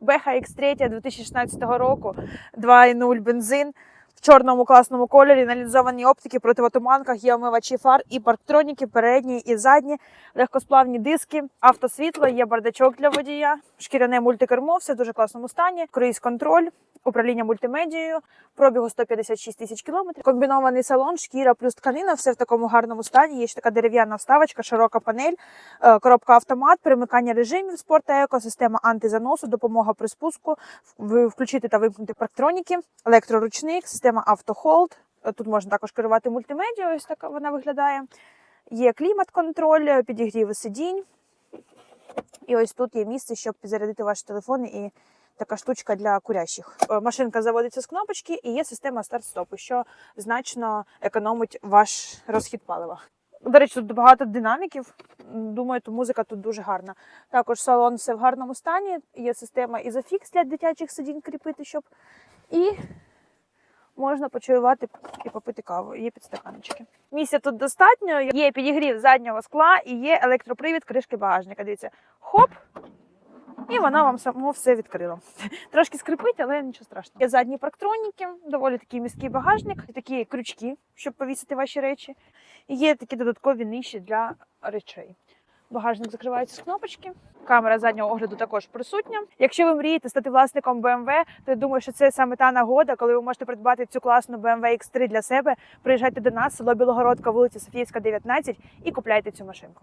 Беха X3 2016 року, 2.0 бензин. В чорному класному кольорі, налізовані оптики, противотуманках, є омивачі фар і парктроніки, передні і задні, легкосплавні диски, автосвітло, є бардачок для водія, шкіряне мультикермо, все дуже класному стані, круїз-контроль, управління мультимедією, пробігу 156 тисяч кілометрів, комбінований салон, шкіра плюс тканина, все в такому гарному стані. Є ще така дерев'яна вставочка, широка панель, е, коробка автомат, перемикання режимів спорт та еко, система антизаносу, допомога при спуску, включити та вимкнути парктроніки, електроручник, система автохолд. Е, Тут можна також керувати мультимедією, ось так вона виглядає. Є клімат-контроль, е, підігріви сидінь. І ось тут є місце, щоб підзарядити ваші телефони і така штучка для курящих. Е, Машинка заводиться з кнопочки і є система старт-стопу, що значно економить ваш розхід палива. До речі, тут багато динаміків. Думаю, то музика тут дуже гарна. Також салон все в гарному стані. Є система ізофікс для дитячих сидінь кріпити, щоб і можна почаювати і попити каву. Є підстаканочки. Місця тут достатньо. Є підігрів заднього скла і є електропривід кришки багажника. Дивіться, хоп, і вона вам само все відкрила. Трошки скрипить, але нічого страшного. Є задні парктроніки, доволі такий міський багажник, такі крючки, щоб повісити ваші речі. І є такі додаткові ниші для речей. Багажник закривається з кнопочки. Камера заднього огляду також присутня. Якщо ви мрієте стати власником BMW, то я думаю, що це саме та нагода, коли ви можете придбати цю класну BMW X3 для себе. Приїжджайте до нас, село Білогородка, вулиця Софіївська, 19 і купляйте цю машинку.